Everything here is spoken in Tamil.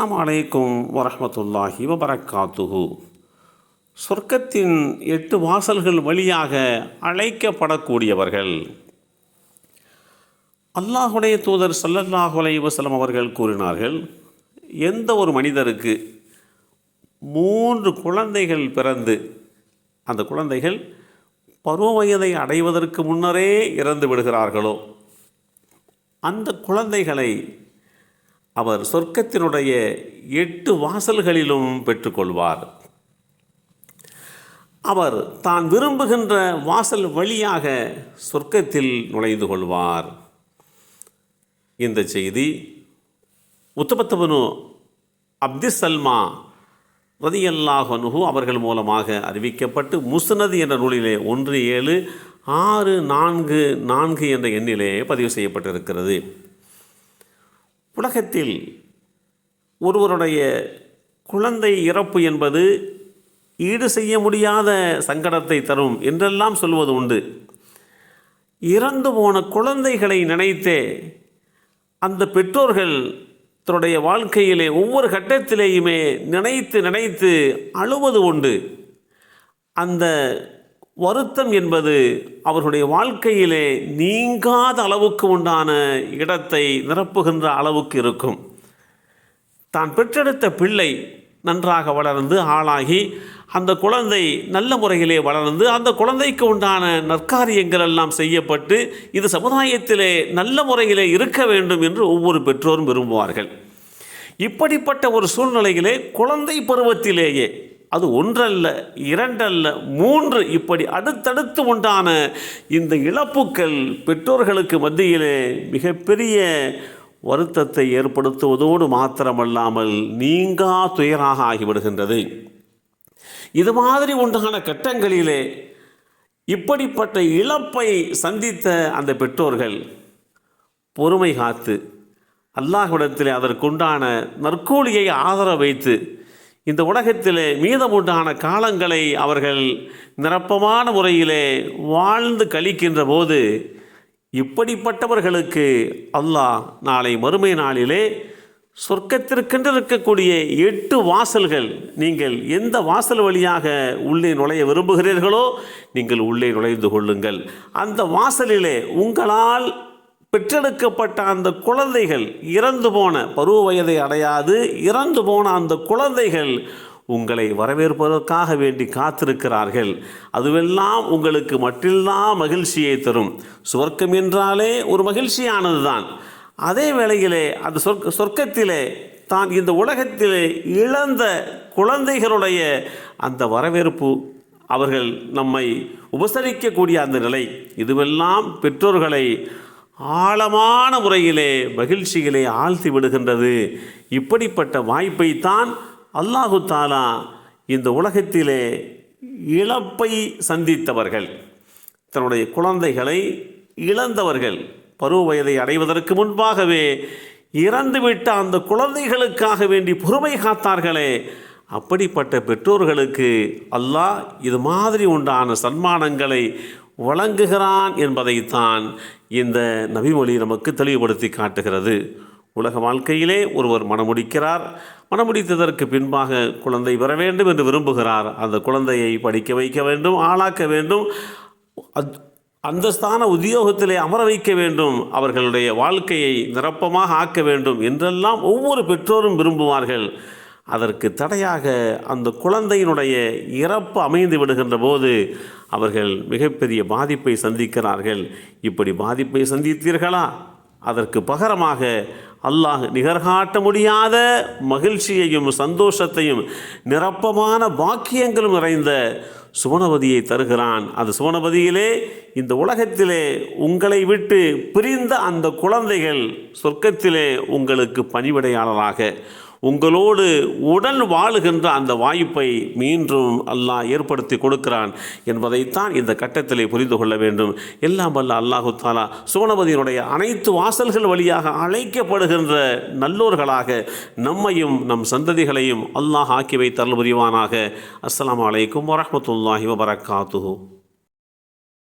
அஸ்ஸலாமு அலைக்கும் வரமத்துல்லாஹி வபரக்காத்துஹு. சொர்க்கத்தின் எட்டு வாசல்கள் வழியாக அழைக்கப்படக்கூடியவர்கள். அல்லாஹுடைய தூதர் சல்லல்லாஹுலை அலைஹி அவர்கள் கூறினார்கள் எந்த ஒரு மனிதருக்கு மூன்று குழந்தைகள் பிறந்து அந்த குழந்தைகள் பருவ வயதை அடைவதற்கு முன்னரே இறந்து விடுகிறார்களோ அந்த குழந்தைகளை அவர் சொர்க்கத்தினுடைய எட்டு வாசல்களிலும் பெற்றுக்கொள்வார். அவர் தான் விரும்புகின்ற வாசல் வழியாக சொர்க்கத்தில் நுழைந்து கொள்வார். இந்த செய்தி உத்தபத்தவனு அப்திஸ் சல்மா ரதியல்லாஹனுஹு அவர்கள் மூலமாக அறிவிக்கப்பட்டு முஸ்னது என்ற நூலிலே ஒன்று ஏழு ஆறு நான்கு நான்கு என்ற எண்ணிலே பதிவு செய்யப்பட்டிருக்கிறது. உலகத்தில் ஒருவருடைய குழந்தை இறப்பு என்பது ஈடு செய்ய முடியாத சங்கடத்தை தரும் என்றெல்லாம் சொல்வது உண்டு. இறந்து போன குழந்தைகளை நினைத்தே அந்த பெற்றோர்கள் தன்னுடைய வாழ்க்கையிலே ஒவ்வொரு கட்டத்திலேயுமே நினைத்து நினைத்து அழுவது உண்டு. அந்த வருத்தம் என்பது அவர்களுடைய வாழ்க்கையிலே நீங்காத அளவுக்கு உண்டான இடத்தை நிரப்புகின்ற அளவுக்கு இருக்கும். தான் பெற்றெடுத்த பிள்ளை நன்றாக வளர்ந்து ஆளாகி அந்த குழந்தை நல்ல முறையிலே வளர்ந்து அந்த குழந்தைக்கு உண்டான நற்காரியங்கள் எல்லாம் செய்யப்பட்டு இது சமுதாயத்திலே நல்ல முறையிலே இருக்க வேண்டும் என்று ஒவ்வொரு பெற்றோரும் விரும்புவார்கள். இப்படிப்பட்ட ஒரு சூழ்நிலையிலே குழந்தை பருவத்திலேயே அது ஒன்றல்ல இரண்டல்ல மூன்று இப்படி அடுத்தடுத்து உண்டான இந்த இழப்புக்கள் பெற்றோர்களுக்கு மத்தியிலே மிகப்பெரிய வருத்தத்தை ஏற்படுத்துவதோடு மாத்திரமல்லாமல் நீங்கா துயராக ஆகிவிடுகின்றது. இது மாதிரி உண்டான கட்டங்களிலே இப்படிப்பட்ட இழப்பை சந்தித்த அந்த பெற்றோர்கள் பொறுமை காத்து அல்லாஹ்விடத்தில் அதற்குண்டான நற்கூலியை ஆதரவு வைத்து இந்த உலகத்திலே மீதமுண்டான காலங்களை அவர்கள் நிரப்பமான முறையிலே வாழ்ந்து கழிக்கின்ற போது இப்படிப்பட்டவர்களுக்கு அல்லாஹ் நாளை மறுமை நாளிலே சொர்க்கத்திற்கென்று இருக்கக்கூடிய எட்டு வாசல்கள் நீங்கள் எந்த வாசல் வழியாக உள்ளே நுழைய விரும்புகிறீர்களோ நீங்கள் உள்ளே நுழைந்து கொள்ளுங்கள். அந்த வாசலிலே உங்களால் பெற்றெடுக்கப்பட்ட அந்த குழந்தைகள் இறந்து போன பருவ வயதை அடையாது இறந்து போன அந்த குழந்தைகள் உங்களை வரவேற்பதற்காக வேண்டி காத்திருக்கிறார்கள். அதுவெல்லாம் உங்களுக்கு மட்டில்லாம் மகிழ்ச்சியை தரும். சுவர்க்கம் என்றாலே ஒரு மகிழ்ச்சியானது தான் அதே வேளையிலே அந்த சொர்க்க சொர்க்கத்திலே தான் இந்த உலகத்திலே இழந்த குழந்தைகளுடைய அந்த வரவேற்பு அவர்கள் நம்மை உபசரிக்கக்கூடிய அந்த நிலை. இதுவெல்லாம் பெற்றோர்களை ஆழமான முறையிலே மகிழ்ச்சிகளை ஆழ்த்தி விடுகின்றது. இப்படிப்பட்ட வாய்ப்பைத்தான் அல்லாஹு தாலா இந்த உலகத்திலே இழப்பை சந்தித்தவர்கள். தன்னுடைய குழந்தைகளை இழந்தவர்கள். பருவ வயதை அடைவதற்கு முன்பாகவே இறந்துவிட்ட அந்த குழந்தைகளுக்காக வேண்டி பொறுமை காத்தார்களே. அப்படிப்பட்ட பெற்றோர்களுக்கு அல்லாஹ் இது மாதிரி உண்டான சன்மானங்களை வழங்குகிறான் என்பதைத்தான் இந்த நபிமொழி நமக்கு தெளிவுபடுத்தி காட்டுகிறது. உலக வாழ்க்கையிலே ஒருவர் மனமுடிக்கிறார். மனமுடித்ததற்கு பின்பாக குழந்தை பெற வேண்டும் என்று விரும்புகிறார். அந்த குழந்தையை படிக்க வைக்க வேண்டும் ஆளாக்க வேண்டும். அத் அந்தஸ்தான உத்தியோகத்திலே அமர வைக்க வேண்டும். அவர்களுடைய வாழ்க்கையை நிரப்பமாக ஆக்க வேண்டும் என்றெல்லாம் ஒவ்வொரு பெற்றோரும் விரும்புவார்கள். அதற்கு தடையாக அந்த குழந்தையினுடைய இறப்பு அமைந்து விடுகின்ற போது அவர்கள் மிகப்பெரிய பாதிப்பை சந்திக்கிறார்கள். இப்படி பாதிப்பை சந்தித்தீர்களா? அதற்கு பகரமாக அல்லாஹ் நிகர்காட்ட முடியாத மகிழ்ச்சியையும் சந்தோஷத்தையும் நிரப்பமான பாக்கியங்களும் நிறைந்த சுவனபதியை தருகிறான். அந்த சுவனபதியிலே இந்த உலகத்திலே உங்களை விட்டு பிரிந்த அந்த குழந்தைகள் சொர்க்கத்திலே உங்களுக்கு பணிவிடையாளராக உங்களோடு உடன் வாழுகின்ற அந்த வாய்ப்பை மீண்டும் அல்லாஹ் ஏற்படுத்தி கொடுக்கிறான் என்பதைத்தான் இந்த கட்டத்திலே புரிந்து கொள்ள வேண்டும். எல்லாம் வல்ல அல்லாஹு தாலா சோனபதியினுடைய அனைத்து வாசல்கள் வழியாக அழைக்கப்படுகின்ற நல்லோர்களாக நம்மையும் நம் சந்ததிகளையும் அல்லாஹ் ஆக்கி வைத்தல் புரிவானாக. அஸ்லாம் அலைக்கும் வரமத்துல்லாஹி வபரகாத்துஹு.